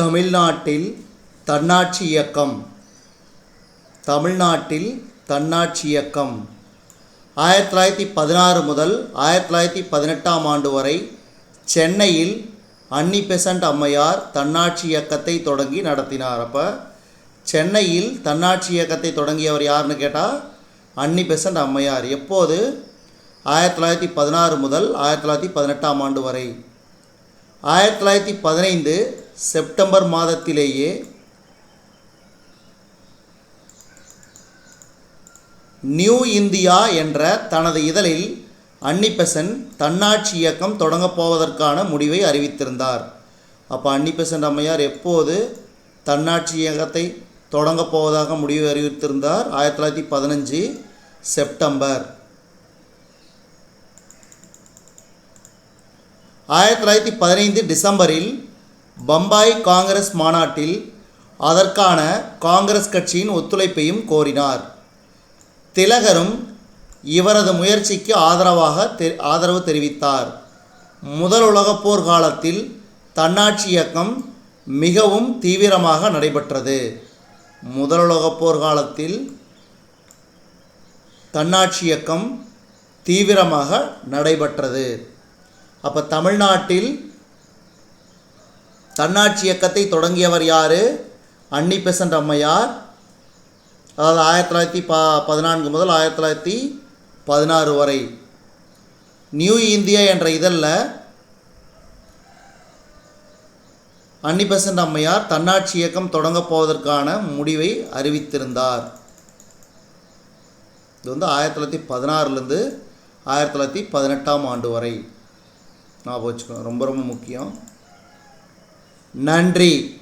தமிழ்நாட்டில் தன்னாட்சி இயக்கம். தமிழ்நாட்டில் தன்னாட்சி இயக்கம். ஆயிரத்தி தொள்ளாயிரத்தி பதினாறு முதல் ஆயிரத்தி தொள்ளாயிரத்தி பதினெட்டாம் ஆண்டு வரை சென்னையில் அன்னி பெசன்ட் அம்மையார் தன்னாட்சி இயக்கத்தை தொடங்கி நடத்தினார். அப்போ சென்னையில் தன்னாட்சி இயக்கத்தை தொடங்கியவர் யாருன்னு கேட்டால் அன்னி பெசன்ட் அம்மையார். எப்போது? ஆயிரத்தி தொள்ளாயிரத்தி பதினாறு முதல் ஆயிரத்தி தொள்ளாயிரத்தி பதினெட்டாம் ஆண்டு வரை. ஆயிரத்தி தொள்ளாயிரத்தி பதினைந்து செப்டம்பர் மாதத்திலேயே நியூ இந்தியா என்ற தனது இதழில் அன்னி பெசன்ட் தன்னாட்சி இயக்கம் தொடங்கப் போவதற்கான முடிவை அறிவித்திருந்தார். அப்போ அன்னி பெசன்ட் அம்மையார் எப்போது தன்னாட்சி இயக்கத்தை தொடங்கப் போவதாக முடிவு அறிவித்திருந்தார்? ஆயிரத்தி தொள்ளாயிரத்தி பதினஞ்சு செப்டம்பர். ஆயிரத்தி தொள்ளாயிரத்தி பதினைந்து டிசம்பரில் பம்பாய் காங்கிரஸ் மாநாட்டில் அதற்கான காங்கிரஸ் கட்சியின் ஒத்துழைப்பையும் கோரினார். திலகரும் இவரது முயற்சிக்கு ஆதரவாக தெ ஆதரவு தெரிவித்தார். முதல் உலகப் போர் காலத்தில் தன்னாட்சி இயக்கம் மிகவும் தீவிரமாக நடைபெற்றது. முதல் உலகப் போர் காலத்தில் தன்னாட்சி இயக்கம் தீவிரமாக நடைபெற்றது. அப்போ தமிழ்நாட்டில் தன்னாட்சி இயக்கத்தை தொடங்கியவர் யார்? அன்னி பெசன்ட் அம்மையார். அதாவது ஆயிரத்தி தொள்ளாயிரத்தி ப பதினான்கு முதல் ஆயிரத்தி தொள்ளாயிரத்தி பதினாறு வரை. நியூ இந்தியா என்ற இதழில் அன்னி பெசன்ட் அம்மையார் தன்னாட்சி இயக்கம் தொடங்கப் போவதற்கான முடிவை அறிவித்திருந்தார். இது வந்து ஆயிரத்தி தொள்ளாயிரத்தி பதினாறுலேருந்து ஆயிரத்தி தொள்ளாயிரத்தி பதினெட்டாம் ஆண்டு வரை. நான் வச்சுக்கணும் ரொம்ப ரொம்ப முக்கியம். நன்றி.